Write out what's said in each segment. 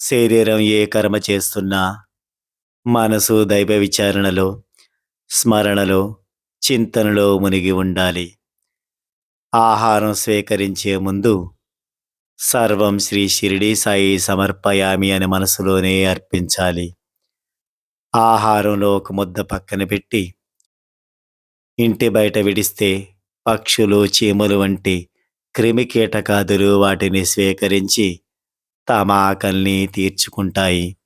శరీరం ఏ కర్మ చేస్తున్నా మనసు దైవ విచారణలో స్మరణలో చింతనలో మునిగి ఉండాలి. ఆహారం స్వీకరించే ముందు సర్వం శ్రీ షిరిడి సాయి సమర్పయామి అని మనసులోనే అర్పించాలి. ఆహారంలో ఒక ముద్ద పక్కన పెట్టి ఇంటి బయట విడిస్తే పక్షులు చీమలు వంటి క్రిమి కీటకాదులు వాటిని స్వీకరించి తమ ఆకలిని తీర్చుకుంటాయి.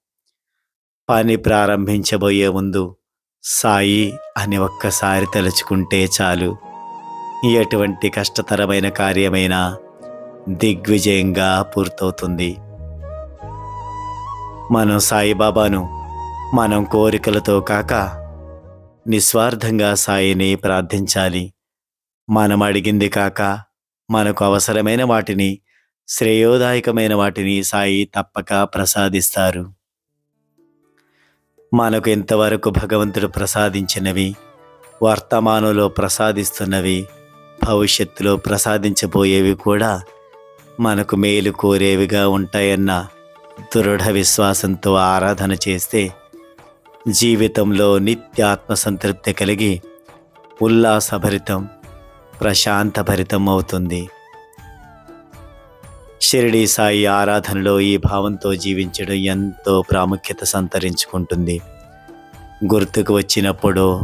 పని ప్రారంభించబోయే ముందు సాయి అని ఒక్కసారి తలుచుకుంటే చాలు. ఎటువంటి కష్టతరమైన కార్యమైనా దిగ్విజయంగా పూర్తవుతుంది. మనం సాయిబాబాను మనం కోరికలతో కాక నిస్వార్థంగా సాయిని ప్రార్థించాలి. మనం అడిగింది కాక మనకు అవసరమైన వాటిని శ్రేయోదాయకమైన వాటిని సాయి తప్పక ప్రసాదిస్తారు. మనకు ఇంతవరకు భగవంతుడు ప్రసాదించినవి వర్తమానంలో ప్రసాదిస్తున్నవి భవిష్యత్తులో ప్రసాదించబోయేవి కూడా మనకు మేలు కోరేవిగా ఉంటాయన్న దృఢ విశ్వాసంతో ఆరాధన చేస్తే జీవితంలో నిత్యాత్మ సంతృప్తి కలిగి ఉల్లాసభరితం ప్రశాంతభరితం అవుతుంది. షిరిడి సాయి ఆరాధనలో ఈ భావంతో జీవించడం ఎంతో ప్రాముఖ్యత సంతరించుకుంటుంది. గుర్తుకు వచ్చినప్పుడో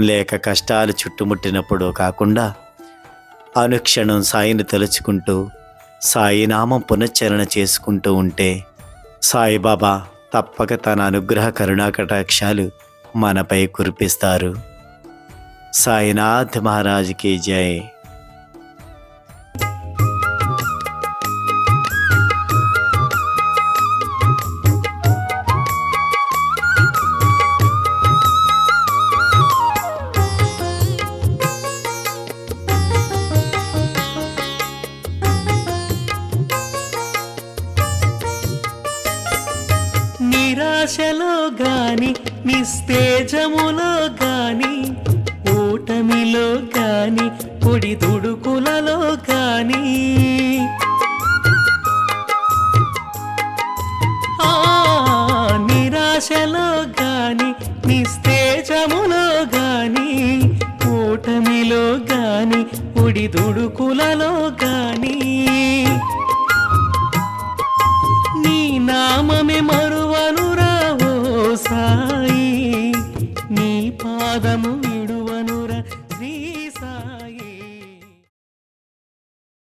లేక కష్టాలు చుట్టుముట్టినప్పుడు కాకుండా అనుక్షణం సాయిని తలుచుకుంటూ సాయి నామం పునశ్చరణ చేసుకుంటూ ఉంటే సాయిబాబా తప్పక తన అనుగ్రహ కరుణాకటాక్షాలు మనపై కురిపిస్తారు. సాయినాథ్ మహారాజ్కి జై. నిరాశలో గాని నిస్తేజములో గాని ఓటమిలో గాని పొడి దుడుకులలో గాని. ఆ నిరాశలో గాని నిస్తేజములో గాని ఓటమిలో గాని పొడి దుడుకులలో గాని. నీ నామ పాదము విడు